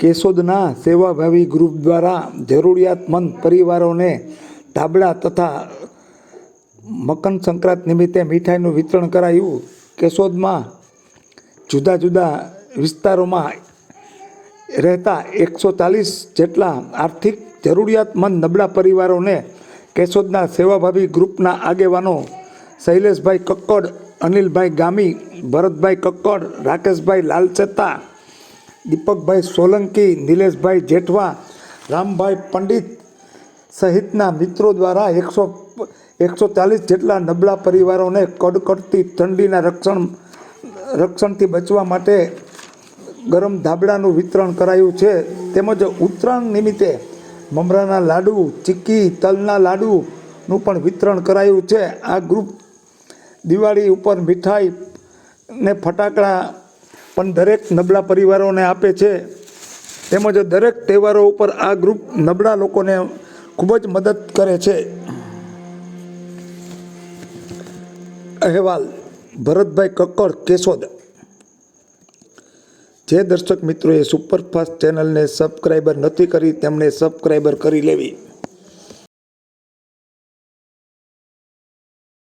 કેશોદના સેવાભાવી ગ્રુપ દ્વારા જરૂરિયાતમંદ પરિવારોને ધાબળા તથા મકર સંક્રાંત નિમિત્તે મીઠાઈનું વિતરણ કરાયું. કેશોદમાં જુદા જુદા વિસ્તારોમાં રહેતા એકસો ચાલીસ જેટલા આર્થિક જરૂરિયાતમંદ નબળા પરિવારોને કેશોદના સેવાભાવી ગ્રુપના આગેવાનો શૈલેષભાઈ કક્કડ, અનિલભાઈ ગામી, ભરતભાઈ કક્કડ, રાકેશભાઈ લાલચેતા દીપકભાઈ સોલંકી, નિલેશભાઈ જેઠવા, રામભાઈ પંડિત સહિતના મિત્રો દ્વારા એકસો એકસો ચાલીસ જેટલા નબળા પરિવારોને કડકડતી ઠંડીના રક્ષણ, રક્ષણથી બચવા માટે ગરમ ધાબળાનું વિતરણ કરાયું છે. તેમજ ઉત્તરાયણ નિમિત્તે મમરાના લાડુ, ચીક્કી, તલના લાડુનું પણ વિતરણ કરાયું છે. આ ગ્રુપ દિવાળી ઉપર મીઠાઈ ને ફટાકડા પણ દરેક નબળા પરિવારોને આપે છે. તેમજ દરેક તહેવારો ઉપર આ ગ્રુપ નબળા લોકોને ખૂબ જ મદદ કરે છે. અહેવાલ, ભરતભાઈ કક્કડ કેશોદ. જે દર્શક મિત્રોએ સુપરફાસ્ટ ચેનલને સબસ્ક્રાઈબર નથી કરી, તેમણે સબસ્ક્રાઈબર કરી લેવી.